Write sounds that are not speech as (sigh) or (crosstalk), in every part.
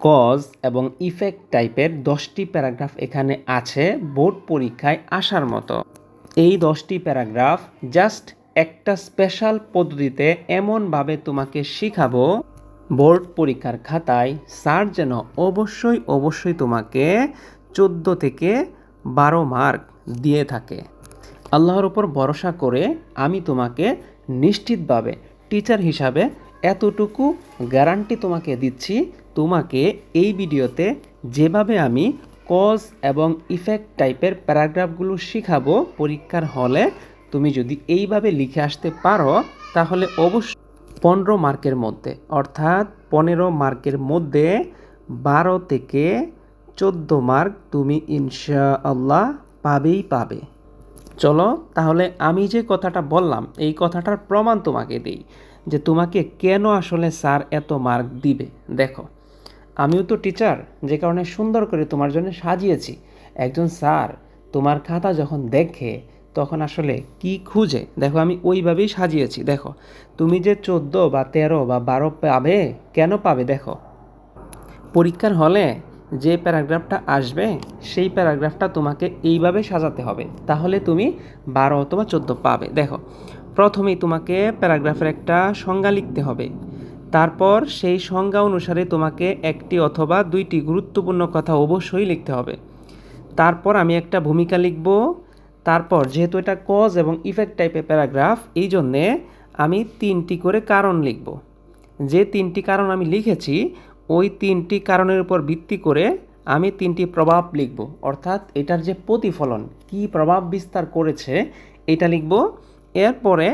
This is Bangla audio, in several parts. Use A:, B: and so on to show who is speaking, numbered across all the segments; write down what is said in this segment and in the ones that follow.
A: কজ এবং ইফেক্ট টাইপের দশটি প্যারাগ্রাফ এখানে আছে বোর্ড পরীক্ষায় আসার মতো। এই দশটি প্যারাগ্রাফ জাস্ট একটা স্পেশাল পদ্ধতিতে এমনভাবে তোমাকে শিখাবো। বোর্ড পরীক্ষার খাতায় স্যার যেন অবশ্যই অবশ্যই তোমাকে চোদ্দ থেকে বারো মার্ক দিয়ে থাকে। আল্লাহর উপর ভরসা করে আমি তোমাকে নিশ্চিতভাবে টিচার হিসাবে এতটুকু গ্যারান্টি তোমাকে দিচ্ছি তোমাকে এই ভিডিওতে যেভাবে আমি কজ এবং ইফেক্ট টাইপের প্যারাগ্রাফগুলো শিখাবো পরীক্ষার হলে, তুমি যদি এইভাবে লিখে আসতে পারো, তাহলে অবশ্যই পনেরো মার্কের মধ্যে, অর্থাৎ পনেরো মার্কের মধ্যে বারো থেকে চোদ্দ মার্ক তুমি ইনশাআল্লাহ পাবেই পাবে। চলো, তাহলে আমি যে কথাটা বললাম, এই কথাটার প্রমাণ তোমাকে দিই যে তোমাকে কেন আসলে স্যার এত মার্ক দিবে? দেখো আমিও তো টিচার যে কারণে সুন্দর করে তোমার জন্য সাজিয়েছি। একজন স্যার তোমার খাতা যখন দেখে, তখন আসলে কি খুঁজে? দেখো, আমি ওইভাবেই সাজিয়েছি, দেখো। তুমি যে চোদ্দ বা তেরো বা বারো পাবে, কেন পাবে, দেখো। পরীক্ষার হলে যে প্যারাগ্রাফটা আসবে, সেই প্যারাগ্রাফটা তোমাকে এইভাবে সাজাতে হবে। তাহলে তুমি বারো অথবা চোদ্দ পাবে, দেখো। প্রথমেই তোমাকে প্যারাগ্রাফের একটা সংজ্ঞা লিখতে হবে। তারপর সেই সংজ্ঞা অনুসারে তোমাকে একটি অথবা দুইটি গুরুত্বপূর্ণ কথা অবশ্যই লিখতে হবে। তারপর আমি একটা ভূমিকা লিখব। তারপর যেহেতু এটা কজ এবং ইফেক্ট টাইপের প্যারাগ্রাফ এই জন্যে আমি তিনটি করে কারণ লিখব। যে তিনটি কারণ আমি লিখেছি, ওই তিনটি কারণের উপর ভিত্তি করে আমি তিনটি প্রভাব লিখব। অর্থাৎ এটার যে প্রতিফলন, কি প্রভাব বিস্তার করেছে, এটা লিখব। এরপরে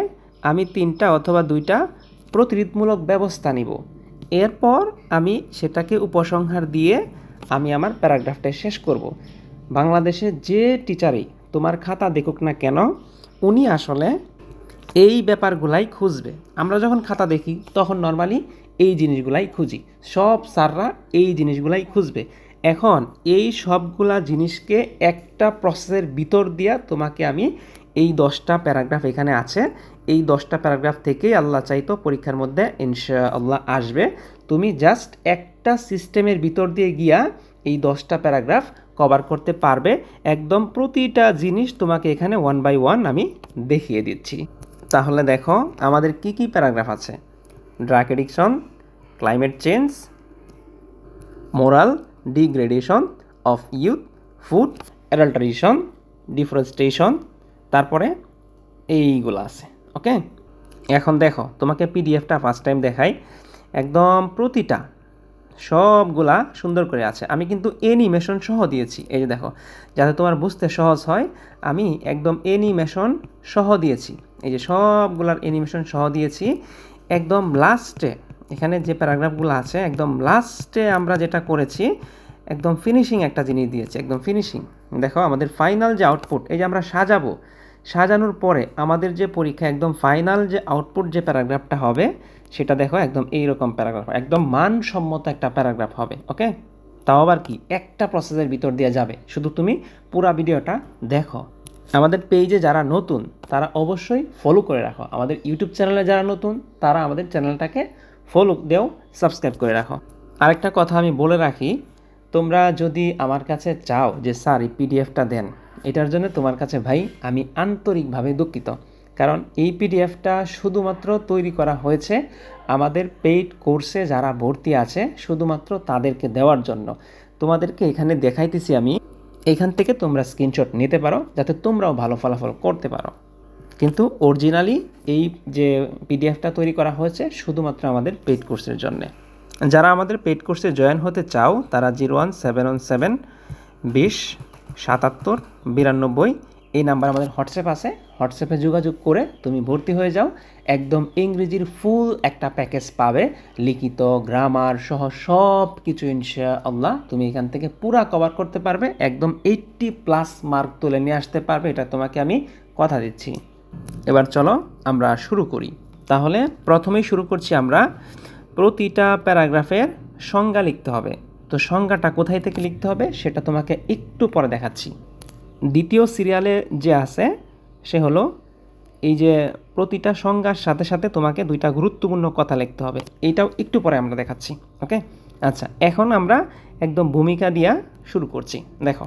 A: আমি তিনটা অথবা দুইটা প্রতিরোধমূলক ব্যবস্থা নিব। এরপর আমি সেটাকে উপসংহার দিয়ে আমি আমার প্যারাগ্রাফটা শেষ করব। বাংলাদেশে যে টিচারই তোমার খাতা দেখুক না কেন, উনি আসলে এই ব্যাপারগুলাই খুঁজবে। আমরা যখন খাতা দেখি, তখন নর্মালি এই জিনিসগুলাই খুঁজি। সব স্যাররা এই জিনিসগুলাই খুঁজবে। এখন এই সবগুলা জিনিসকে একটা প্রসেসের ভিতর দিয়া তোমাকে আমি এই দশটা প্যারাগ্রাফ এখানে আছে এই দশটা প্যারাগ্রাফ থেকেই আল্লাহ চাইতো পরীক্ষার মধ্যে ইনশা আল্লাহ আসবে। তুমি জাস্ট একটা সিস্টেমের ভিতর দিয়ে গিয়া এই দশটা প্যারাগ্রাফ কভার করতে পারবে। একদম প্রতিটা জিনিস তোমাকে এখানে ওয়ান বাই ওয়ান আমি দেখিয়ে দিচ্ছি। তাহলে দেখো, আমাদের কি কি প্যারাগ্রাফ আছে? Drug addiction climate change moral degradation of youth food adulteration deforestation তারপরে এইগুলো আছে। ওকে? এখন দেখো, তোমাকে পিডিএফটা ফার্স্ট টাইম দেখাই। একদম প্রতিটা, সবগুলা সুন্দর করে আছে। আমি কিন্তু অ্যানিমেশন সহ দিয়েছি। এই যে দেখো, যাতে তোমার বুঝতে সহজ হয়, আমি একদম অ্যানিমেশন সহ দিয়েছি। এই যে সবগুলার অ্যানিমেশন সহ দিয়েছি। একদম লাস্টে এখানে যে প্যারাগ্রাফগুলো আছে, একদম লাস্টে আমরা যেটা করেছি, একদম ফিনিশিং একটা জিনিস দিয়েছি, একদম ফিনিশিং দেখো, আমাদের ফাইনাল যে আউটপুট এই যে আমরা সাজাবো সাজানোর পরে আমাদের যে পরীক্ষা, একদম ফাইনাল যে আউটপুট যে প্যারাগ্রাফটা হবে, সেটা দেখো একদম এইরকম প্যারাগ্রাফ একদম মানসম্মত একটা প্যারাগ্রাফ হবে ওকে তাও আবার কি, একটা প্রসেসের ভিতর দিয়ে যাবে। শুধু তুমি পুরা ভিডিওটা দেখো। আমাদের পেজে যারা নতুন, তারা অবশ্যই ফলো করে রাখো। আমাদের ইউটিউব চ্যানেলে যারা নতুন, তারা আমাদের চ্যানেলটাকে ফলো দেও সাবস্ক্রাইব করে রাখো। আরেকটা কথা আমি বলে রাখি, তোমরা যদি আমার কাছে চাও যে, স্যার, এই পিডিএফটা দেন। এটার জন্য তোমার কাছে ভাই, আমি আন্তরিকভাবে দুঃখিত। কারণ এই পিডিএফটা শুধুমাত্র তৈরি করা হয়েছে আমাদের পেইড কোর্সে যারা ভর্তি আছে, শুধুমাত্র তাদেরকে দেওয়ার জন্য। তোমাদেরকে এখানে দেখাইতেছি আমি। এখান থেকে তোমরা স্ক্রিনশট নিতে পারো, যাতে তোমরাও ভালো ফলাফল করতে পারো। কিন্তু অরিজিনালি এই যে পিডিএফটা তৈরি করা হয়েছে, শুধুমাত্র আমাদের পেইড কোর্সের জন্যে। যারা আমাদের পেইড কোর্সে জয়েন হতে চাও, তারা zero one, seven one, seven, বিশ সাতাত্তর, বিরানব্বই। এই নাম্বার আমাদের হোয়াটসঅ্যাপ আছে। হোয়াটসঅ্যাপে যোগাযোগ করে তুমি ভর্তি হয়ে যাও। একদম ইংরেজির ফুল একটা প্যাকেজ পাবে। লিখিত গ্রামার সহ সব কিছু ইনশা আল্লাহ তুমি এখান থেকে পুরা কভার করতে পারবে। একদম এইট্টি প্লাস মার্ক তুলে নিয়ে আসতে পারবে। এটা তোমাকে আমি কথা দিচ্ছি। এবার চলো আমরা শুরু করি। তাহলে প্রথমেই শুরু করছি আমরা প্রতিটা প্যারাগ্রাফের সংজ্ঞা লিখতে হবে। তো সংজ্ঞাটা কোথায় থেকে লিখতে হবে সেটা তোমাকে একটু পরে দেখাচ্ছি। দ্বিতীয় সিরিয়ালে যে আছে, সে হলো এই যে প্রতিটা সংজ্ঞার সাথে সাথে তোমাকে দুইটা গুরুত্বপূর্ণ কথা লিখতে হবে। এইটাও একটু পরে আমরা দেখাচ্ছি, ওকে? আচ্ছা এখন আমরা একদম ভূমিকা দিয়া শুরু করছি। দেখো,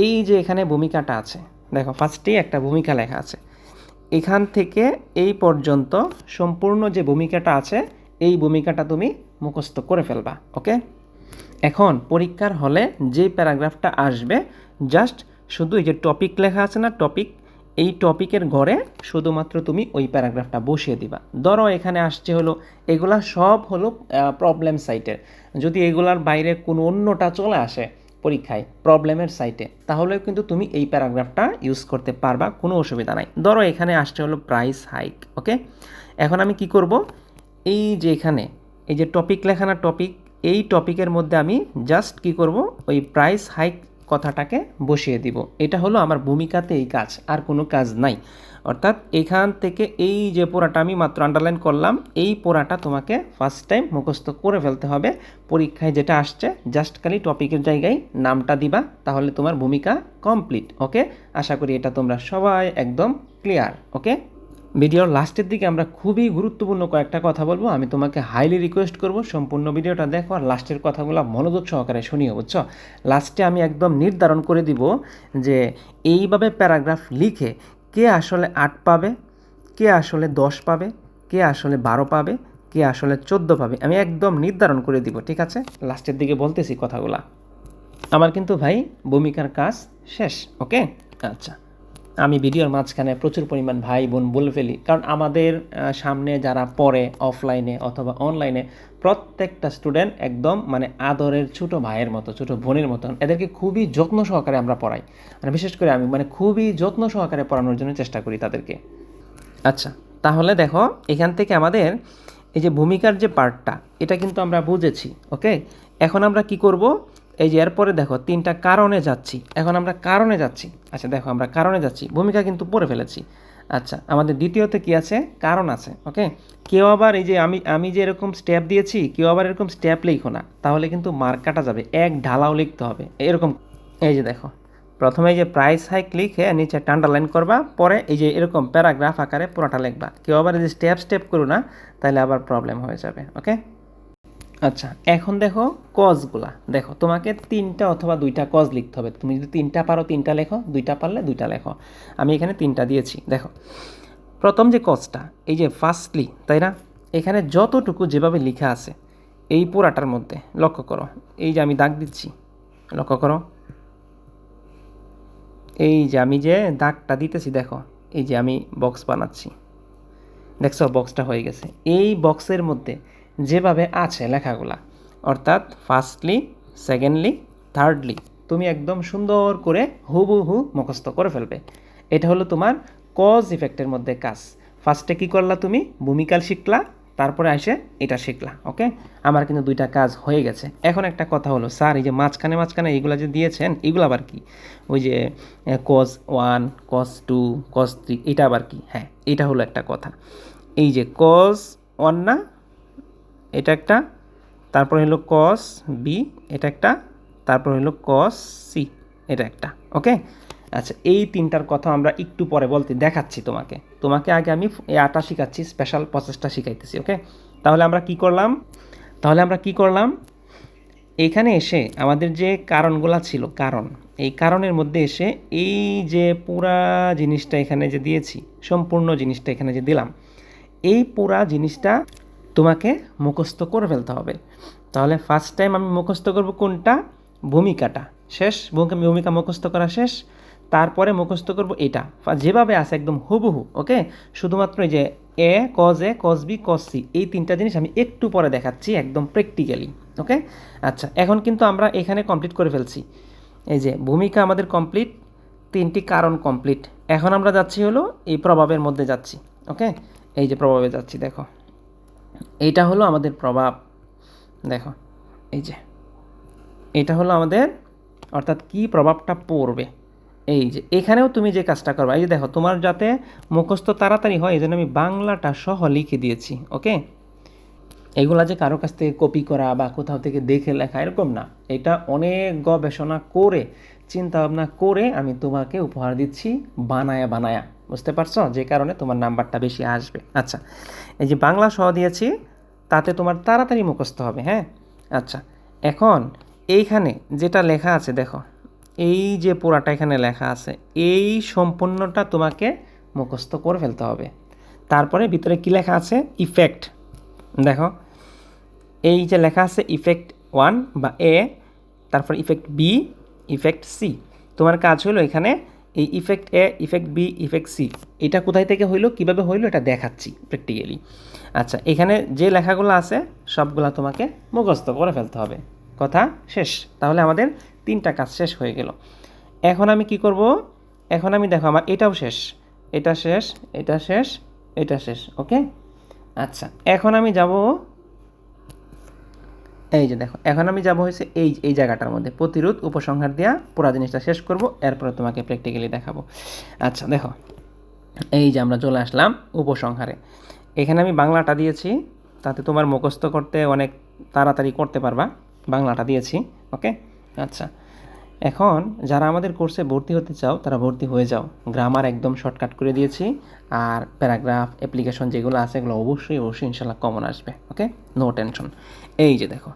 A: এই যে এখানে ভূমিকাটা আছে, দেখো ফার্স্টেই একটা ভূমিকা লেখা আছে। এখান থেকে এই পর্যন্ত সম্পূর্ণ যে ভূমিকাটা আছে, এই ভূমিকাটা তুমি মুখস্থ করে ফেলবা, ওকে? এখন পরীক্ষার হলে যে প্যারাগ্রাফটা আসবে জাস্ট শুধু এই যে টপিক লেখা আছে না টপিক এই টপিকের ঘরে শুধুমাত্র তুমি ওই প্যারাগ্রাফটা বসিয়ে দিবা। ধরো এখানে আসছে হলো, এগুলা সব হলো প্রবলেম সাইটের যদি এগুলার বাইরে কোনো অন্যটা চলে আসে পরীক্ষায় প্রবলেমের সাইটে তাহলে কিন্তু তুমি এই প্যারাগ্রাফটা ইউজ করতে পারবা, কোনো অসুবিধা নাই। ধরো এখানে আসছে হলো প্রাইস হাইক ওকে এখন আমি কি করব? এই যে এখানে, এই যে টপিক লেখানা টপিক এই টপিকের মধ্যে আমি জাস্ট কি করব? ওই প্রাইস হাইক কথাটাকে বসিয়ে দিব। এটা হলো আমার ভূমিকাতে এই কাজ, আর কোনো কাজ নাই। অর্থাৎ এখান থেকে এই যে পোড়াটা আমি মাত্র আন্ডারলাইন করলাম, এই পোড়াটা তোমাকে ফার্স্ট টাইম মুখস্থ করে ফেলতে হবে। পরীক্ষায় যেটা আসছে জাস্ট খালি টপিকের জায়গায় নামটা দিবা, তাহলে তোমার ভূমিকা কমপ্লিট ওকে আশা করি এটা তোমরা সবাই একদম ক্লিয়ার ওকে ভিডিওর লাস্টের দিকে আমরা খুবই গুরুত্বপূর্ণ কয়েকটা কথা বলব। আমি তোমাকে হাইলি রিকোয়েস্ট করব সম্পূর্ণ ভিডিওটা দেখো আর লাস্টের কথাগুলো মনোযোগ সহকারে শুনিও, বুঝছ? লাস্টে আমি একদম নির্ধারণ করে দিব যে এইভাবে প্যারাগ্রাফ লিখে কে আসলে আট পাবে, কে আসলে দশ পাবে, কে আসলে বারো পাবে, কে আসলে চোদ্দ পাবে, আমি একদম নির্ধারণ করে দিব, ঠিক আছে? লাস্টের দিকে বলতেছি কথাগুলা। আমার কিন্তু ভাই ভূমিকার কাজ শেষ ওকে আচ্ছা। আমি ভিডিওর মাঝখানে প্রচুর পরিমাণ ভাই বোন বলে ফেলি। কারণ আমাদের সামনে যারা পড়ে অফলাইনে অথবা অনলাইনে প্রত্যেকটা স্টুডেন্ট একদম মানে আদরের ছোট ভাইয়ের মতো, ছোট বোনের মতন। এদেরকে খুবই যত্ন সহকারে আমরা পড়াই। মানে বিশেষ করে আমি মানে খুবই যত্ন সহকারে পড়ানোর জন্য চেষ্টা করি তাদেরকে। আচ্ছা তাহলে দেখো, এখান থেকে আমাদের এই যে ভূমিকার যে পার্টটা এটা কিন্তু আমরা বুঝেছি ওকে এখন আমরা কি করব? এই যে এরপরে দেখো, তিনটা কারণে যাচ্ছি। এখন আমরা কারণে যাচ্ছি। আচ্ছা দেখো, আমরা কারণে যাচ্ছি। ভূমিকা কিন্তু পড়ে ফেলেছি। আচ্ছা আমাদের দ্বিতীয়তে কি আছে? কারণ আছে ওকে কেউ আবার এই যে আমি আমি যে এরকম স্টেপ দিয়েছি, কেউ আবার এরকম স্টেপ লিখো না। তাহলে কিন্তু মার্ক কাটা যাবে। এক ঢালাও লিখতে হবে। এরকম। এই যে দেখো, প্রথমে এই যে প্রাইস হাইক লিখে নিচে আন্ডারলাইন করবা, পরে এই যে এরকম প্যারাগ্রাফ আকারে পুরোটা লিখবা। কেউ আবার এই যে স্টেপ স্টেপ করো না, তাহলে আবার প্রবলেম হয়ে যাবে ওকে আচ্ছা এখন দেখো কজগুলা দেখো, তোমাকে তিনটা অথবা দুইটা কজ লিখতে হবে। তুমি যদি তিনটা পারো, তিনটা লেখো, দুইটা পারলে দুইটা লেখো। আমি এখানে তিনটা দিয়েছি, দেখো। প্রথম যে কজটা এই যে ফার্স্টলি তাই না? এখানে যতটুকু যেভাবে লেখা আছে, এই পুরাটার মধ্যে, লক্ষ্য করো। এই যে আমি দাগ দিচ্ছি, লক্ষ্য করো। এই যে আমি যে দাগটা দিতেছি, দেখো, এই যে আমি বক্স বানাচ্ছি। দেখছ বক্সটা হয়ে গেছে। এই বক্সের মধ্যে যেভাবে আছে লেখাগুলা। অর্থাৎ ফার্স্টলি সেকেন্ডলি থার্ডলি তুমি একদম সুন্দর করে হুবহু মুখস্থ করে ফেলবে। এটা হলো তোমার কজ ইফেক্টের মধ্যে কাজ। ফার্স্টে কী করলা তুমি? ভূমিকাল শিখলা, তারপরে এসে এটা শিখলা ওকে আমার কিন্তু দুইটা কাজ হয়ে গেছে। এখন একটা কথা হলো, স্যার, এই যে মাঝখানে মাঝখানে এইগুলো যে দিয়েছেন, এগুলো আবার কি? ওই যে cause one cause two cause three এটা আবার কি? হ্যাঁ এটা হলো একটা কথা। এই যে কজ ওয়ান না এটা একটা, তারপর হলো কস বি এটা একটা, তারপর হলো কস সি এটা একটা ওকে আচ্ছা এই তিনটার কথা আমরা একটু পরে বলতে, দেখাচ্ছি তোমাকে। তোমাকে আগে আমি এই আটা শিখাচ্ছি স্পেশাল প্রসেসটা শিখাইতেছি ওকে তাহলে আমরা কি করলাম? তাহলে আমরা কি করলাম? এখানে এসে আমাদের যে কারণগুলো ছিল, কারণ, এই কারণের মধ্যে এসে এই যে পুরা জিনিসটা এখানে যে দিয়েছি, সম্পূর্ণ জিনিসটা এখানে যে দিলাম, এই পুরা জিনিসটা তোমাকে মুখস্থ করে ফেলতে হবে। তাহলে ফার্স্ট টাইম আমি মুখস্থ করব কোনটা? ভূমিকাটা। শেষ? ভূমিকা মুখস্থ করা শেষ। তারপরে মুখস্থ করব এটা। যেভাবে আছে একদম হুবহু, ওকে? শুধুমাত্র এই যে এ cause A cause B cause C এই তিনটা জিনিস আমি একটু পরে দেখাচ্ছি একদম প্র্যাকটিক্যালি ওকে? আচ্ছা এখন কিন্তু আমরা এখানে কমপ্লিট করে ফেলছি। এই যে ভূমিকা আমাদের কমপ্লিট তিনটি কারণ কমপ্লিট এখন আমরা যাচ্ছি হলো এই প্রভাবের মধ্যে যাচ্ছি, ওকে? এই যে প্রভাবে যাচ্ছি, দেখো। এইটা হলো আমাদের প্রভাব। দেখো, এই যে এটা হলো আমাদের, অর্থাৎ কি প্রভাবটা পড়বে? এই যে, এখানেও তুমি যে কাজটা করবে, এই যে দেখো, তোমার যাতে মুখস্থ তাড়াতাড়ি হয় এই জন্য আমি বাংলাটা সহ লিখে দিয়েছি, ওকে? এগুলা যে কারও কাছ থেকে কপি করা বা কোথাও থেকে দেখে লেখা, এরকম না। এটা অনেক গবেষণা করে চিন্তা ভাবনা করে আমি তোমাকে উপহার দিচ্ছি বানায়া বানায়া। বুঝতে পারছ? যে কারণে তোমার নাম্বারটা বেশি আসবে। আচ্ছা এই যে বাংলা সহ দিয়েছি, তাতে তোমার তাড়াতাড়ি মুখস্থ হবে হ্যাঁ? আচ্ছা এখন এইখানে যেটা লেখা আছে, দেখো, এই যে পোড়াটা এখানে লেখা আছে, এই সম্পূর্ণটা তোমাকে মুখস্থ করে ফেলতে হবে। তারপরে ভিতরে কি লেখা আছে? ইফেক্ট দেখো, এই যে লেখা আছে ইফেক্ট ওয়ান বা এ তারপর ইফেক্ট বি ইফেক্ট সি তোমার কাজ হলো এখানে এই effect A effect B effect C এটা কোথায় থেকে হইল, কীভাবে হইল, এটা দেখাচ্ছি প্র্যাকটিক্যালি আচ্ছা এখানে যে লেখাগুলো আছে, সবগুলা তোমাকে মুখস্থ করে ফেলতে হবে। কথা শেষ। তাহলে আমাদের তিনটা কাজ শেষ হয়ে গেল। এখন আমি কি করব? এখন আমি দেখো, আমার এটাও শেষ। এটা শেষ এটা শেষ এটা শেষ ওকে আচ্ছা এখন আমি যাব এই যে দেখো, এখন আমি যাব হয়েছে এই এই জায়গাটার মধ্যে। প্রতিরোধ, উপসংহার দেওয়া পুরো জিনিসটা শেষ করব, এরপরে তোমাকে প্র্যাকটিক্যালি দেখাবো। আচ্ছা দেখো, এই যে আমরা চলে আসলাম উপসংহারে। এখানে আমি বাংলাটা দিয়েছি, তাতে তোমার মুখস্থ করতে অনেক তাড়াতাড়ি করতে পারবা, বাংলাটা দিয়েছি ওকে আচ্ছা এখন যারা আমাদের কোর্সে ভর্তি হতে চাও, তারা ভর্তি হয়ে যাও। গ্রামার একদম শর্টকাট করে দিয়েছি। আর প্যারাগ্রাফ অ্যাপ্লিকেশন যেগুলো আছে, এগুলো অবশ্যই অবশ্যই ইনশাল্লাহ কমন আসবে ওকে নো টেনশন এই যে দেখো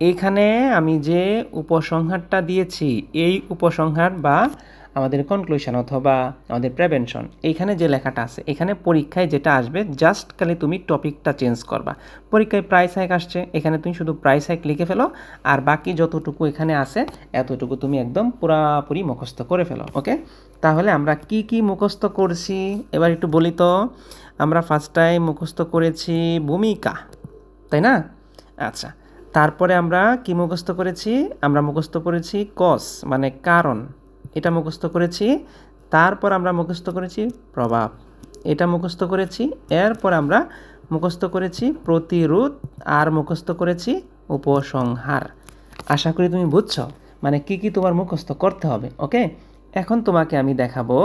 A: এইখানে আমি যে উপসংহারটা দিয়েছি, এই উপসংহার বা আমাদের কনক্লুশন অথবা আমাদের প্রেভেনশন এইখানে যে লেখাটা আছে, এখানে পরীক্ষায় যেটা আসবে জাস্ট খালি তুমি টপিকটা চেঞ্জ করবা। পরীক্ষায় প্রাইস হাইক আসছে, এখানে তুমি শুধু প্রাইস হাইক লিখে ফেলো, আর বাকি যতটুকু এখানে আছে, এতটুকু তুমি একদম পুরাপুরি মুখস্থ করে ফেলো ওকে তাহলে আমরা কি কি মুখস্থ করছি? এবার একটু বলি তো, আমরা ফার্স্ট টাইম মুখস্থ করেছি ভূমিকা, তাই না? আচ্ছা তারপরে আমরা কি মুখস্থ করেছি? আমরা মুখস্থ করেছি কস মানে কারণ। এটা মুখস্থ করেছি, তারপর আমরা মুখস্থ করেছি প্রভাব। এটা মুখস্থ করেছি, এরপর আমরা মুখস্থ করেছি প্রতিরোধ আর মুখস্থ করেছি উপসংহার। আশা করি তুমি বুঝছ? মানে কি কি তোমার মুখস্থ করতে হবে, ওকে? এখন তোমাকে আমি দেখাবো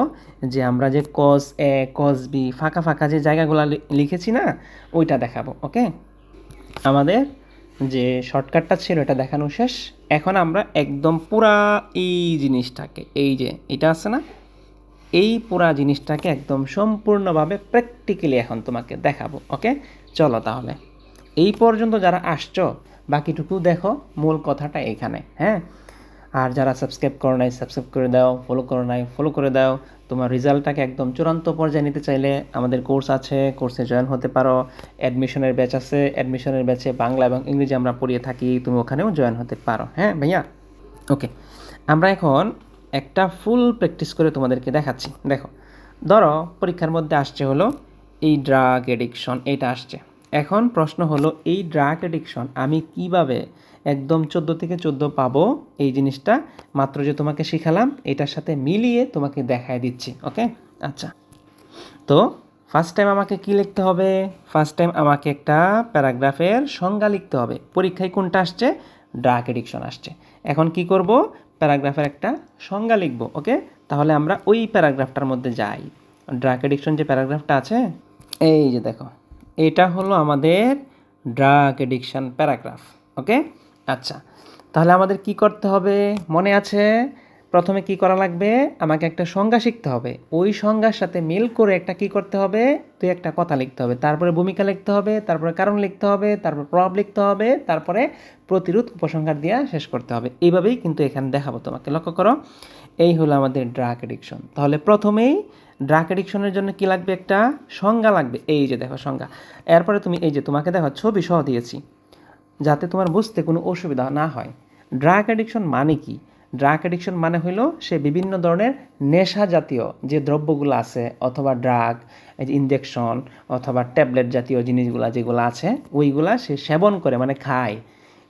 A: যে আমরা যে কস এ কস বি ফাঁকা ফাঁকা যে জায়গাগুলো লিখেছি না, ওইটা দেখাবো, ওকে? আমাদের যে শর্টকাটটা ছিল এটা দেখানো শেষ। এখন আমরা একদম পুরা এই জিনিসটাকে, এই যে এটা আছে না? এই পুরা জিনিসটাকে একদম সম্পূর্ণভাবে প্র্যাকটিক্যালি এখন তোমাকে দেখাবো, ওকে? চলো তাহলে। এই পর্যন্ত যারা আসছো, বাকিটুকু দেখো, মূল কথাটা এখানে হ্যাঁ? আর যারা সাবস্ক্রাইব করো নাই সাবস্ক্রাইব করে দাও ফলো করো নাই ফলো করে দাও। তোমার রেজাল্টটাকে একদম চূড়ান্ত পর্যায়ে নিতে চাইলে আমাদের কোর্স আছে, কোর্সে জয়েন হতে পারো। অ্যাডমিশনের ব্যাচ আছে, অ্যাডমিশনের ব্যাচে বাংলা এবং ইংরেজি আমরা পড়িয়ে থাকি, তুমি ওখানেও জয়েন হতে পারো। হ্যাঁ ভাইয়া? ওকে আমরা এখন একটা ফুল প্র্যাকটিস করে তোমাদেরকে দেখাচ্ছি। দেখো, ধরো পরীক্ষার মধ্যে আসছে হলো এই ড্রাগ এডিকশন এটা আসছে। এখন প্রশ্ন হলো, এই ড্রাগ এডিকশন আমি কীভাবে একদম চোদ্দ থেকে চোদ্দ পাবো এই জিনিসটা। মাত্র যে তোমাকে শিখালাম, এটার সাথে মিলিয়ে তোমাকে দেখায় দিচ্ছি, ওকে? আচ্ছা। তো ফার্স্ট টাইম আমাকে কি লিখতে হবে? ফার্স্ট টাইম আমাকে একটা প্যারাগ্রাফের সংজ্ঞা লিখতে হবে। পরীক্ষায় কোনটা আসছে? ড্রাগ এডিকশন আসছে। এখন কি করব? প্যারাগ্রাফের একটা সংজ্ঞা লিখব, ওকে? তাহলে আমরা ওই প্যারাগ্রাফটার মধ্যে যাই। ড্রাগ এডিকশন যে প্যারাগ্রাফটা আছে, এই যে দেখো, এটা হলো আমাদের ড্রাগ এডিকশন প্যারাগ্রাফ, ওকে? আচ্ছা তাহলে আমাদের কি করতে হবে? মনে আছে? প্রথমে কি করা লাগবে? আমাকে একটা সংজ্ঞা শিখতে হবে। ওই সংজ্ঞার সাথে মিল করে একটা কি করতে হবে? তুই একটা কথা লিখতে হবে। তারপরে ভূমিকা লিখতে হবে, তারপরে কারণ লিখতে হবে, তারপর প্রভাব লিখতে হবে, তারপরে প্রতিরোধ উপসংহার দিয়া শেষ করতে হবে। এইভাবেই কিন্তু এখানে দেখাবো তোমাকে। লক্ষ্য করো, এই হলো আমাদের ড্রাগ এডিকশন তাহলে প্রথমেই ড্রাগ এডিকশনের জন্য কি লাগবে একটা? সংজ্ঞা লাগবে। এই যে দেখো সংজ্ঞা। এরপরে তুমি এই যে তোমাকে দেখো ছবি সহ দিয়েছি। যাতে তোমার বুঝতে কোনো অসুবিধা না হয়। ড্রাগ অ্যাডিকশন মানে কি? ড্রাগ অ্যাডিকশন মানে হলো সে বিভিন্ন ধরনের নেশা জাতীয় যে দ্রব্যগুলো আছে, অথবা ড্রাগ ইনজেকশন অথবা ট্যাবলেট জাতীয় জিনিসগুলো যেগুলো আছে, ওইগুলা সে সেবন করে মানে খায়।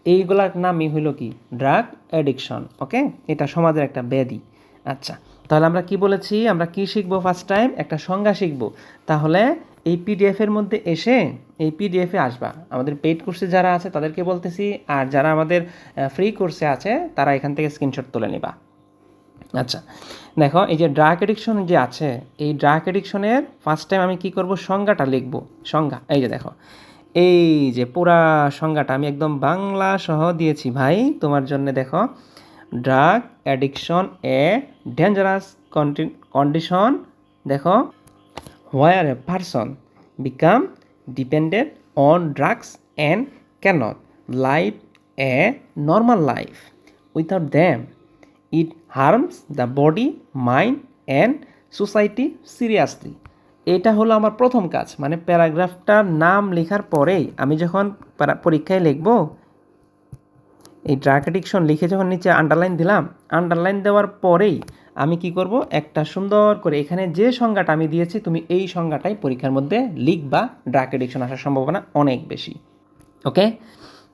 A: এইগুলার নামই হইল কি? Drug addiction okay? এটা সমাজের একটা ব্যাধি। আচ্ছা তাহলে আমরা কি বলেছি? আমরা কি শিখব ফার্স্ট টাইম একটা সংজ্ঞা শিখব। তাহলে এই পিডিএফের মধ্যে এসে এই পিডিএফে আসবা। আমাদের পেইড কোর্সে যারা আছে তাদেরকে বলতেছি, আর যারা আমাদের ফ্রি কোর্সে আছে, তারা এখান থেকে স্ক্রিনশট তুলে নিবা। আচ্ছা দেখো, এই যে ড্রাগ এডিকশন যে আছে, এই ড্রাগ এডিকশনের ফার্স্ট টাইম আমি কি করব? সংজ্ঞাটা লিখব। সংজ্ঞা, এই যে দেখো, এই যে পুরা সংজ্ঞাটা আমি একদম বাংলা সহ দিয়েছি ভাই। তোমার জন্য দেখো drug addiction a dangerous condition দেখো where a person become dependent on drugs and cannot live a normal life without them it harms the body mind and society seriously এটা হলো আমার প্রথম কাজ মানে প্যারাগ্রাফটার নাম লেখার পরেই আমি যখন পরীক্ষায় লিখব, এই ড্রাগ অ্যাডিকশন লিখে যখন নিচে আন্ডারলাইন দিলাম আন্ডারলাইন দেওয়ার পরেই আমি কি করব? একটা সুন্দর করে এখানে যে সংজ্ঞাটা আমি দিয়েছি, তুমি এই সংজ্ঞাটাই পরীক্ষার মধ্যে লিখবা। ড্রাগ এডিকশন আসার সম্ভাবনা অনেক বেশি। ওকে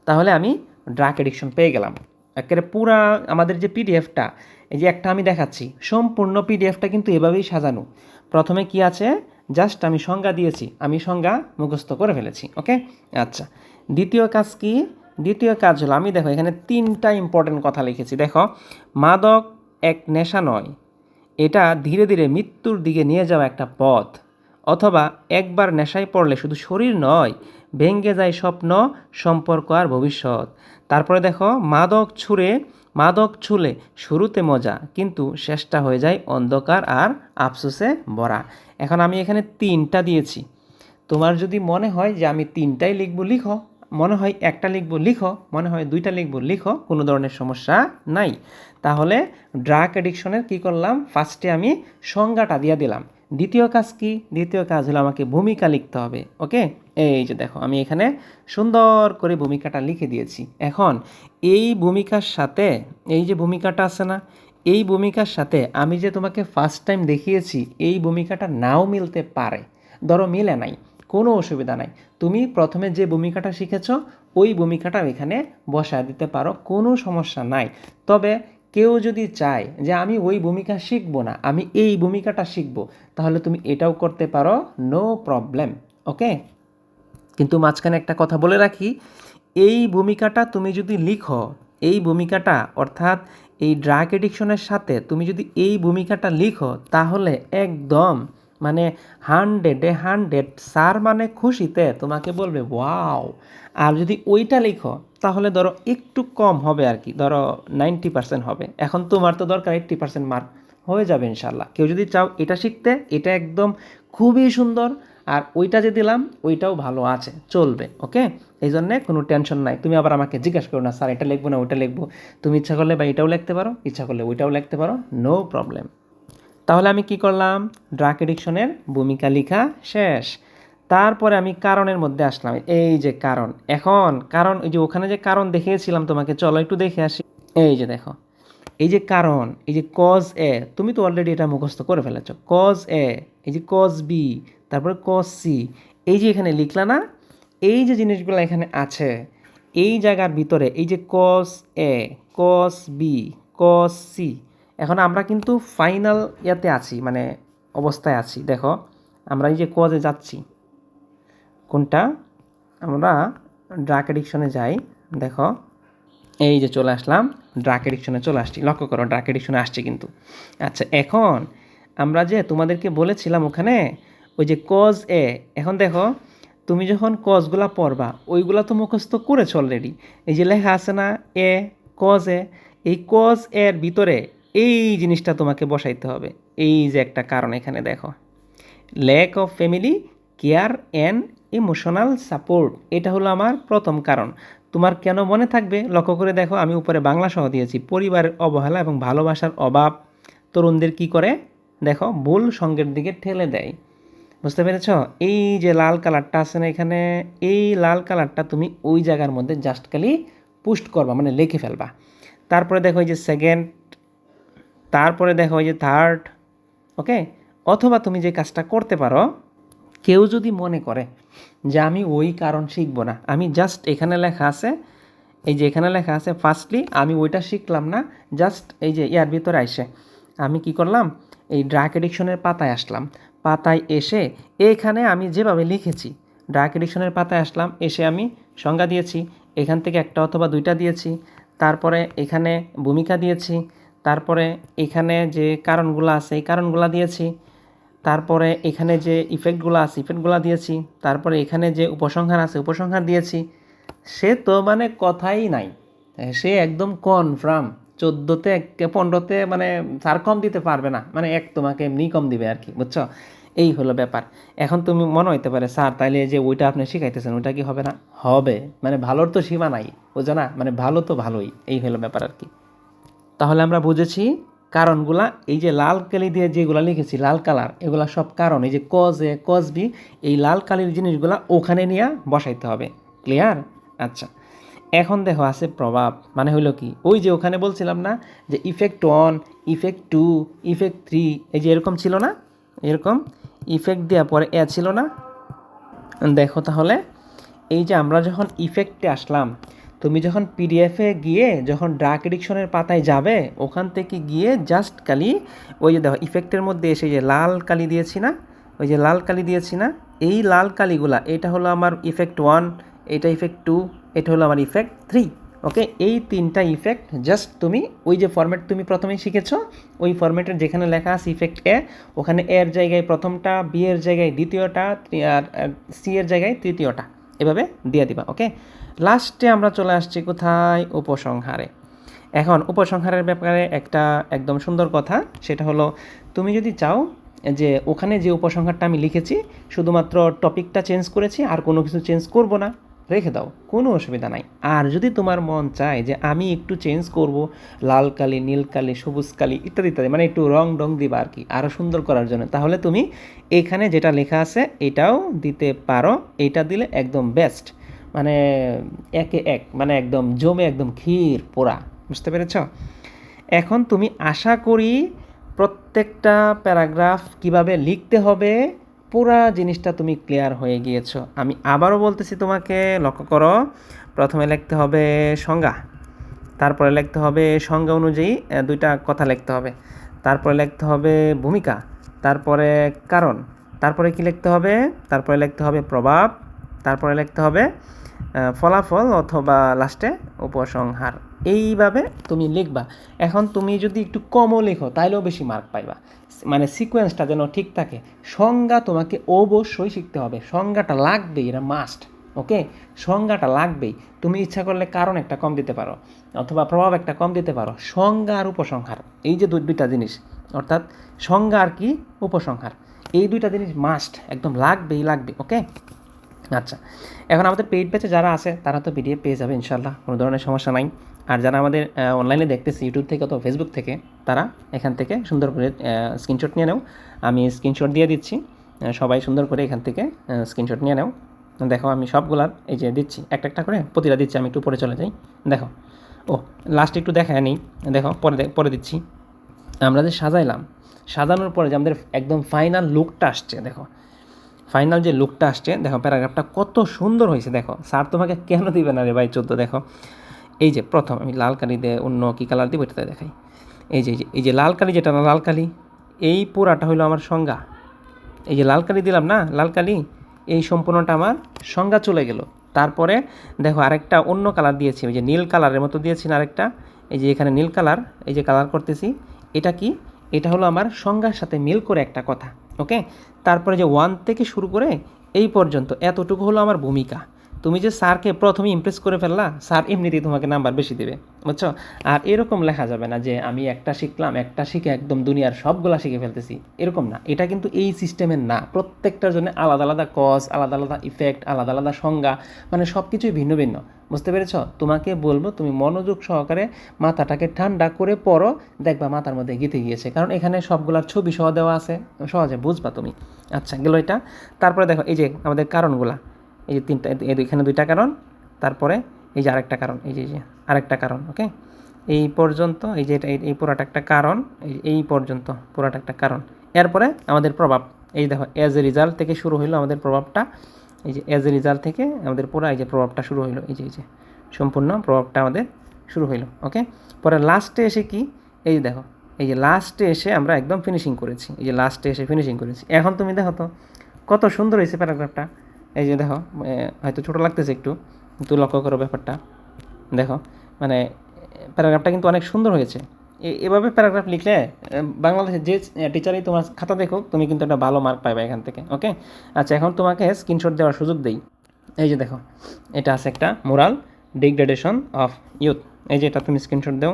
A: তাহলে আমি ড্রাগ এডিকশন পেয়ে গেলাম। একেবারে পুরা আমাদের যে পিডিএফটা এই যে একটা আমি দেখাচ্ছি, সম্পূর্ণ পিডিএফটা কিন্তু এভাবেই সাজানো। প্রথমে কি আছে? জাস্ট আমি সংজ্ঞা দিয়েছি, আমি সংজ্ঞা মুখস্থ করে ফেলেছি। ওকে আচ্ছা। দ্বিতীয় কাজ কি? দ্বিতীয় কাজ হলো, আমি দেখো এখানে তিনটা ইম্পর্টেন্ট কথা লিখেছি। দেখো, মাদক এক নেশা নয়। এটা ধীরে ধীরে মৃত্যুর দিকে নিয়ে যাওয়া একটা পথ। অথবা একবার নেশায় পড়লে শুধু শরীর নয় ভেঙ্গে যায় স্বপ্ন, সম্পর্ক আর ভবিষ্যৎ। তারপরে দেখো, মাদক ছুঁড়ে, মাদক ছুলে শুরুতে মজা, কিন্তু শেষটা হয়ে যায় অন্ধকার আর আফসোসে ভরা। এখন আমি এখানে তিনটা দিয়েছি। তোমার যদি মনে হয় যে আমি তিনটাই লিখব, লিখো। মনে হয় একটা লিখব, লিখো। মনে হয় দুইটা লিখব, লিখো। কোনো ধরনের সমস্যা নাই। তাহলে ড্রাগ অ্যাডিকশনের কী করলাম? ফার্স্টে আমি সংজ্ঞাটা দিয়ে দিলাম। দ্বিতীয় কাজ কি? দ্বিতীয় কাজ হলো আমাকে ভূমিকা লিখতে হবে, ওকে? এই যে দেখো, আমি এখানে সুন্দর করে ভূমিকাটা লিখে দিয়েছি। এখন এই ভূমিকার সাথে, এই যে ভূমিকাটা আছে না, এই ভূমিকার সাথে আমি যে তোমাকে ফার্স্ট টাইম দেখিয়েছি, এই ভূমিকাটা নাও মিলতে পারে। ধরো মিলে নাই, কোনো অসুবিধা নাই। তুমি প্রথমে যে ভূমিকাটা শিখেছ, ওই ভূমিকাটা এখানে বসায় দিতে পারো, কোনো সমস্যা নাই। তবে কেউ যদি চায় যে আমি ওই ভূমিকা শিখব না, আমি এই ভূমিকাটা শিখব, তাহলে তুমি এটাও করতে পারো নো প্রবলেম ওকে কিন্তু মাঝখানে একটা কথা বলে রাখি, এই ভূমিকাটা তুমি যদি লিখো, এই ভূমিকাটা অর্থাৎ এই ড্রাগ এডিকশনের সাথে তুমি যদি এই ভূমিকাটা লিখো, তাহলে একদম মানে হান্ড্রেডে হান্ড্রেড, স্যার মানে খুশিতে তোমাকে বলবে, ওয়াও। আর যদি ওইটা লিখো, তাহলে ধরো একটু কম হবে আর কি, ধরো নাইনটি পার্সেন্ট হবে। এখন তোমার তো দরকার এইট্টি পার্সেন্ট মার্ক হয়ে যাবে ইনশাল্লাহ। কেউ যদি চাও এটা শিখতে, এটা একদম খুবই সুন্দর। আর ওইটা যে দিলাম, ওইটাও ভালো আছে, চলবে, ওকে? এই জন্যে কোনো টেনশন নাই। তুমি আবার আমাকে জিজ্ঞাসা করো না, স্যার, এটা লিখব না, ওইটা লিখব? তুমি ইচ্ছা করলে বা এটাও লিখতে পারো, ইচ্ছা করলে ওইটাও লিখতে পারো নো প্রবলেম তাহলে আমি কি করলাম? ড্রাগ এডিকশনের ভূমিকা লেখা শেষ। তারপরে আমি কারণের মধ্যে আসলাম। এই যে কারণ। এখন কারণ ওই যে ওখানে যে কারণ দেখিয়েছিলাম তোমাকে, চলো একটু দেখে আসি। এই যে দেখো। এই যে কারণ, এই যে কজ এ তুমি তো অলরেডি এটা মুখস্থ করে ফেলেছো। কজ এ এই যে কজ বি তারপরে কজ সি এই যে এখানে লিখলা না? এই যে জিনিসগুলো এখানে আছে, এই জায়গার ভিতরে এই যে কস এ কস বি কস সি এখন আমরা কিন্তু ফাইনাল ইয়াতে আছি মানে অবস্থায় আছি। দেখো, আমরা এই যে কজে যাচ্ছি, কোনটা? আমরা ড্রাগ এডিকশনে যাই। দেখো, এই যে চলে আসলাম ড্রাগ এডিকশনে চলে আসছি। লক্ষ্য করো ড্রাগ এডিকশনে আসছি কিন্তু। আচ্ছা এখন আমরা যে তোমাদেরকে বলেছিলাম ওখানে, ওই যে কজ এ এখন দেখো, তুমি যখন কজগুলা পড়বা, ওইগুলা তো মুখস্থ করেছ অলরেডি এই যে লেখা আছে না এ কজ এ এই কজ এর ভিতরে এই জিনিসটা তোমাকে বসাইতে হবে। এই যে একটা কারণ এখানে দেখো। Lack of family care and emotional support এটা হলো আমার প্রথম কারণ। তোমার কেন মনে থাকবে? লক্ষ্য করে দেখো, আমি উপরে বাংলা সহ দিয়েছি। পরিবারের অবহেলা এবং ভালোবাসার অভাব তরুণদের কি করে? দেখো ভুল সঙ্গের দিকে ঠেলে দেয়। বুঝতে পেরেছ? এই যে লাল কালারটা আছে না এখানে, এই লাল কালারটা তুমি ওই জায়গার মধ্যে জাস্ট খালি পুস্ট করবা মানে লিখে ফেলবা। তারপরে দেখো এই যে সেকেন্ড তারপরে দেখো ওই যে থার্ড ওকে অথবা তুমি যে কাজটা করতে পারো, কেউ যদি মনে করে যে আমি ওই কারণ শিখব না, আমি জাস্ট এখানে লেখা আছে, এই যে এখানে লেখা আছে ফার্স্টলি আমি ওইটা শিখলাম না জাস্ট এই যে ইয়ার ভিতরে আইসে, আমি কি করলাম? এই ড্রাগ এডিকশনের পাতায় আসলাম, পাতায় এসে এখানে আমি যেভাবে লিখেছি ড্রাগ এডিকশনের পাতায় আসলাম, এসে আমি সংজ্ঞা দিয়েছি, এখান থেকে একটা অথবা দুইটা দিয়েছি, তারপরে এখানে ভূমিকা দিয়েছি তারপরে এখানে যে কারণগুলো আছে, এই কারণগুলো দিয়েছি। তারপরে এখানে যে ইফেক্টগুলো আছে ইফেক্টগুলো দিয়েছি। তারপরে এখানে যে উপসংহার আছে, উপসংহার দিয়েছি। সে তো মানে কথাই নাই। সে একদম কনফার্ম চোদ্দোতে পনেরোতে মানে স্যার কম দিতে পারবে না। মানে এক তোমাকে এমনি কম দিবে আর কি, বুঝছ? এই হলো ব্যাপার। এখন তুমি মনে হইতে পারে, স্যার, তাইলে যে ওইটা আপনি শিখাইতেছেন, ওইটা কি হবে না? হবে। মানে ভালোর তো সীমা নাই, বুঝো না? মানে ভালো তো ভালোই, এই হলো ব্যাপার আর কি। তাহলে আমরা বুঝেছি কারণগুলা, এই যে লাল কালি দিয়ে যেগুলা লিখেছি, লাল কালার, এগুলা সব কারণ, এই যে কজ এ কজ বি এই লাল কালির জিনিসগুলা ওখানে নিয়ে বসাইতে হবে। ক্লিয়ার আচ্ছা। এখন দেখো, আছে প্রভাব মানে হইল কি? ওই যে ওখানে বলছিলাম না যে effect one effect two effect three এই যে এরকম ছিল না? এরকম? ইফেক্ট দেওয়ার পরে এ ছিল না? দেখো তাহলে, এই যে আমরা যখন ইফেক্টে আসলাম তুমি যখন পিডিএফে গিয়ে যখন ডার্ক এডিকশনের পাতায় যাবে, ওখান থেকে গিয়ে জাস্ট কালি ওই যে দেখো ইফেক্টের মধ্যে এসে যে লাল কালি দিয়েছি না? ওই যে লাল কালি দিয়েছি না? এই লাল কালিগুলা, এটা হলো আমার ইফেক্ট ওয়ান এটা ইফেক্ট টু এটা হলো আমার ইফেক্ট থ্রি ওকে এই তিনটা ইফেক্ট জাস্ট তুমি ওই যে ফরম্যাট তুমি প্রথমেই শিখেছ, ওই ফরম্যাটের যেখানে লেখা আছে ইফেক্ট এ ওখানে এর জায়গায় প্রথমটা বি এর জায়গায় দ্বিতীয়টা আর সি এর জায়গায় তৃতীয়টা। এভাবে দিয়ে দিবা, ওকে? লাস্টে আমরা চলে আসছি কোথায়? উপসংহারে। এখন উপসংহারের ব্যাপারে একটা একদম সুন্দর কথা, সেটা হলো তুমি যদি চাও যে ওখানে যে উপসংহারটা আমি লিখেছি, শুধুমাত্র টপিকটা চেঞ্জ করেছি, আর কোনো কিছু চেঞ্জ করব না। রেখে দাও, কোনো অসুবিধা নাই। আর যদি তোমার মন চায় যে আমি একটু চেঞ্জ করব, লাল কালি, নীল কালি, সবুজ কালি, ইত্যাদি ইত্যাদি মানে একটু রং ডং দিবা আর কি আরও সুন্দর করার জন্য, তাহলে তুমি এখানে যেটা লেখা আছে, এটাও দিতে পারো, এটা দিলে একদম বেস্ট মানে একে এক মানে একদম জমে একদম ক্ষীর পোড়া, বুঝতে পেরেছ? এখন তুমি আশা করি প্রত্যেকটা প্যারাগ্রাফ কীভাবে লিখতে হবে পুরা জিনিসটা তুমি ক্লিয়ার হয়ে গিয়েছো। আমি আবারও বলতেছি তোমাকে, লক্ষ্য করো, প্রথমে লিখতে হবে সংজ্ঞা, তারপরে লিখতে হবে সংজ্ঞা অনুযায়ী দুইটা কথা লিখতে হবে। তারপরে লিখতে হবে ভূমিকা, তারপরে কারণ, তারপরে কি লিখতে হবে? তারপরে লিখতে হবে প্রভাব, তারপরে লিখতে হবে ফলাফল অথবা লাস্টে উপসংহার। এইভাবে তুমি লিখবা। এখন তুমি যদি একটু কমও লেখো, তাইলেও বেশি মার্ক পাইবা। মানে সিকোয়েন্সটা যেন ঠিক থাকে, সংজ্ঞা তোমাকে অবশ্যই শিখতে হবে। সংজ্ঞাটা লাগবেই, এটা মাস্ট ওকে সংজ্ঞাটা লাগবেই। তুমি ইচ্ছা করলে কারণ একটা কম দিতে পারো, অথবা প্রভাব একটা কম দিতে পারো। সংজ্ঞা আর উপসংহার, এই যে দুই- দুইটা জিনিস, অর্থাৎ সংজ্ঞা আর কি উপসংহার, এই দুইটা জিনিস মাস্ট একদম লাগবেই, লাগবে ওকে আচ্ছা এখন আমাদের পেইড ব্যাচে যারা আছে, তারা তো পিডিএফ পেয়ে যাবে ইনশাল্লাহ কোনো ধরনের সমস্যা নাই। আর যারা আমাদের অনলাইনে দেখতেছে ইউটিউব থেকে অথবা ফেসবুক থেকে, তারা এখান থেকে সুন্দর করে স্ক্রিনশট নিয়ে নাও। আমি স্ক্রিনশট দিয়ে দিচ্ছি। সবাই সুন্দর করে এখান থেকে স্ক্রিনশট নিয়ে নাও। দেখো, আমি সবগুলার এই যে দিচ্ছি, একটা একটা করে, প্রতিটা দিচ্ছি, আমি একটু পরে চলে যাই। দেখো, ও লাস্ট একটু দেখায় নেই। দেখো, পরে পরে দিচ্ছি। আমরা যে সাজাইলাম, সাজানোর পরে যে আমাদের একদম ফাইনাল লুকটা আসছে, দেখো। ফাইনাল যে লুকটা আসছে, দেখো প্যারাগ্রাফটা কত সুন্দর হয়েছে, দেখো। স্যার তোমাকে কেন দিবে না রে ভাই, চোদ্দ, দেখো। এই যে প্রথম আমি লাল কালি দিয়ে অন্য কী কালার দিব এটাতে দেখাই। এই যে এই যে লাল কালি যেটা না, লাল কালি, এই পুরাটা হলো আমার সংজ্ঞা। এই যে লাল কালি দিলাম না, লাল কালি, এই সম্পূর্ণটা আমার সংজ্ঞা চলে গেল। তারপরে দেখো আরেকটা অন্য কালার দিয়েছি ওই যে নীল কালারের মতো দিয়েছি না আরেকটা। এই যে এখানে নীল কালার, এই যে কালার করতেছি, এটা কি? এটা হলো আমার সংজ্ঞার সাথে মিল করে একটা কথা, ওকে? তারপরে যে ওয়ান থেকে শুরু করে এই পর্যন্ত এতটুকু হলো আমার ভূমিকা। তুমি যে স্যারকে প্রথমে ইমপ্রেস করে ফেললা, স্যার এমনিতেই তোমাকে নাম্বার বেশি দেবে, বুঝছ? আর এরকম লেখা যাবে না যে আমি একটা শিখলাম, একটা শিখে একদম দুনিয়ার সবগুলা শিখে ফেলতেছি, এরকম না। এটা কিন্তু এই সিস্টেমের না। প্রত্যেকটার জন্য আলাদা আলাদা কজ আলাদা আলাদা ইফেক্ট আলাদা আলাদা সংজ্ঞা মানে সব কিছুই ভিন্ন ভিন্ন। বুঝতে পেরেছ? তোমাকে বলব, তুমি মনোযোগ সহকারে মাথাটাকে ঠান্ডা করে পড়ো, দেখবা মাথার মধ্যে গেঁথে গিয়েছে। কারণ এখানে সবগুলার ছবি সহ দেওয়া আছে, সহজে বুঝবা তুমি। আচ্ছা গেল এটা। তারপরে দেখো, এই যে আমাদের কারণগুলা। এই যে তিনটা এখানে দুইটা কারণ তারপরে এই যে আরেকটা কারণ এই যে যে আরেকটা কারণ ওকে এই পর্যন্ত এই যে এটা এই- পুরাটা একটা কারণ এই পর্যন্ত পুরাটা একটা কারণ এরপরে আমাদের প্রভাব এই দেখো অ্যাজ এ রেজাল্ট থেকে শুরু হইল আমাদের প্রভাবটা এই যে অ্যাজ এ রেজাল্ট থেকে আমাদের পুরা এই যে প্রভাবটা শুরু হইল এই যে এই যে সম্পূর্ণ প্রভাবটা আমাদের শুরু হইল ওকে পরে লাস্টে এসে কি এই যে দেখো এই যে লাস্টে এসে আমরা একদম ফিনিশিং করেছি এই যে লাস্টে এসে ফিনিশিং করেছি এখন তুমি দেখো তো কত সুন্দর হয়েছে প্যারাগ্রাফটা এই যে দেখো হয়তো ছোটো লাগতেছে একটু কিন্তু লক্ষ্য করো ব্যাপারটা। দেখো মানে প্যারাগ্রাফটা কিন্তু অনেক সুন্দর হয়েছে। এভাবে প্যারাগ্রাফ লিখলে এ, বাংলাদেশের যে টিচারই তোমার খাতা দেখো তুমি কিন্তু একটা ভালো মার্ক পাইবে এখান থেকে ওকে আচ্ছা এখন তোমাকে স্ক্রিনশট দেওয়ার সুযোগ দেই। এই যে দেখো এটা আছে একটা মোরাল ডিগ্রেডেশন অফ ইউথ এই যে এটা তুমি স্ক্রিনশট দাও।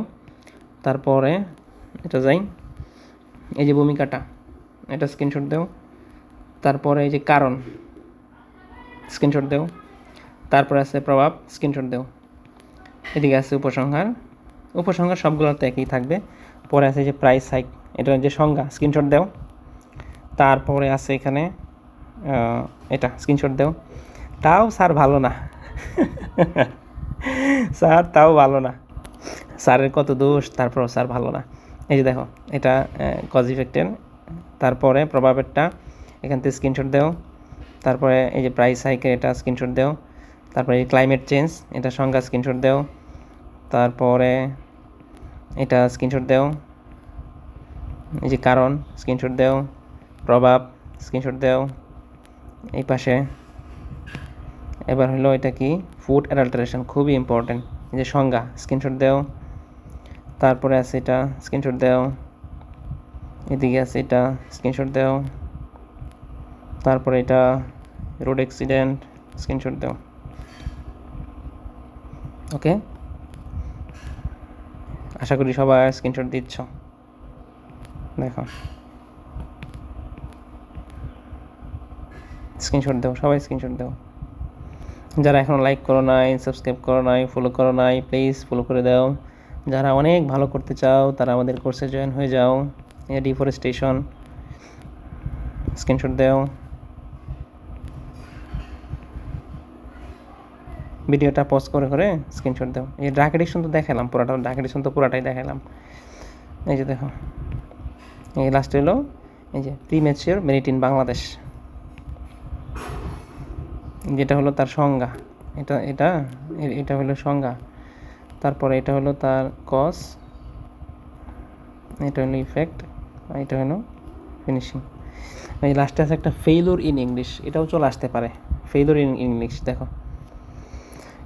A: তারপরে এটা যাই। এই যে ভূমিকাটা এটা স্ক্রিনশট দাও। তারপরে এই যে কারণ। স্ক্রিনশট দেও। তারপরে আছে প্রভাব, স্ক্রিনশট দেও। এদিকে আছে উপসংহার। উপসংহার সবগুলো তো একই থাকবে। পরে আছে যে প্রাইস হাইক এটার যে সংজ্ঞা, স্ক্রিনশট দেও। তারপরে আছে এখানে এটা, স্ক্রিনশট দেও। তাও স্যার ভালো না। (laughs) স্যার তাও ভালো না। স্যারের কত দোষ তারপর স্যার ভালো না। এই যে দেখো, এটা কজ ইফেক্টের তারপরে প্রভাবেরটা, এখান থেকে স্ক্রিনশট দেও। তারপরে এই যে প্রাইস হাইকের এটা স্ক্রিনশট দেও। তারপরে এই ক্লাইমেট চেঞ্জ এটা সংজ্ঞা স্ক্রিনশট দেও। তারপরে এটা স্ক্রিনশট দেও। এই যে কারণ স্ক্রিনশট দেও। প্রভাব স্ক্রিনশট দেও। এই পাশে। এবার হলো এটা কি? ফুড অ্যাডাল্টারেশন খুবই ইম্পর্টেন্ট এই যে সংজ্ঞা স্ক্রিনশট দেও। তারপরে আছে এটা স্ক্রিনশট দেও। এদিকে আছে এটা স্ক্রিনশট দেও। তারপরে এটা রোড অ্যাক্সিডেন্ট স্ক্রিনশট দেও। ওকে আশা করি সবাই স্ক্রিনশট দিচ্ছ। দেখো। স্ক্রিনশট দাও, সবাই স্ক্রিনশট দাও। যারা এখনও লাইক করো নাই সাবস্ক্রাইব করো নাই ফলো করো নাই প্লিজ ফলো করে দাও। যারা অনেক ভালো করতে চাও, তারা আমাদের কোর্সে জয়েন হয়ে যাও। ডিফরেস্টেশন স্ক্রিনশট দাও। ভিডিওটা পজ করে করে স্ক্রিনশট দাও। এই ডাক এডিশন তো দেখালাম পুরাটা ডাক এডিশন তো পুরাটাই দেখালাম। এই যে দেখো। এই লাস্ট হলো, এই যে premature merit in Bangladesh. যেটা হলো তার সংজ্ঞা। এটা এটা এটা হলো সংজ্ঞা। তারপরে এটা হলো তার কস এটা হলো ইফেক্ট এটা হলো ফিনিশিং এই লাস্টে আছে একটা ফেইলুর ইন ইংলিশ এটাও চলে আসতে পারে। ফেইলুর ইন ইংলিশ দেখো।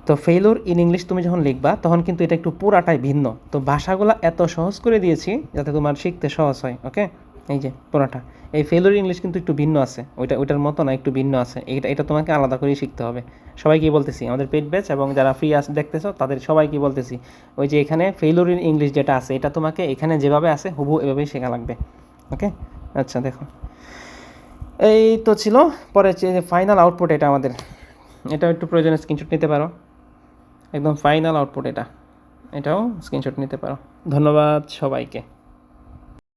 A: তো ফেইলুর ইন ইংলিশ তুমি যখন লিখবা, তখন কিন্তু এটা একটু পুরাটাই ভিন্ন। তো ভাষাগুলো এত সহজ করে দিয়েছি যাতে তোমার শিখতে সহজ হয় ওকে এই যে, পুরাটা। এই ফেইলুর ইংলিশ কিন্তু একটু ভিন্ন আছে। ওইটা, ওইটার মতো না, একটু ভিন্ন আছে। এটা এটা তোমাকে আলাদা করেই শিখতে হবে। সবাই কি বলতেছি? আমাদের পেট ব্যাচ এবং যারা ফ্রি আস দেখতেছো, তাদের সবাই কি বলতেছি, ওই যে এখানে ফেইলুর ইন ইংলিশ যেটা আছে, এটা তোমাকে এখানে যেভাবে আছে হুবু এভাবেই শেখা লাগবে ওকে আচ্ছা দেখো। এই তো ছিল। পরে ফাইনাল আউটপুট এটা আমাদের। এটা একটু প্রয়োজনে স্ক্রিনশট নিতে পারো। একদম ফাইনাল আউটপুট এটা। এটাও স্ক্রিনশট নিতে পারো। ধন্যবাদ সবাইকে।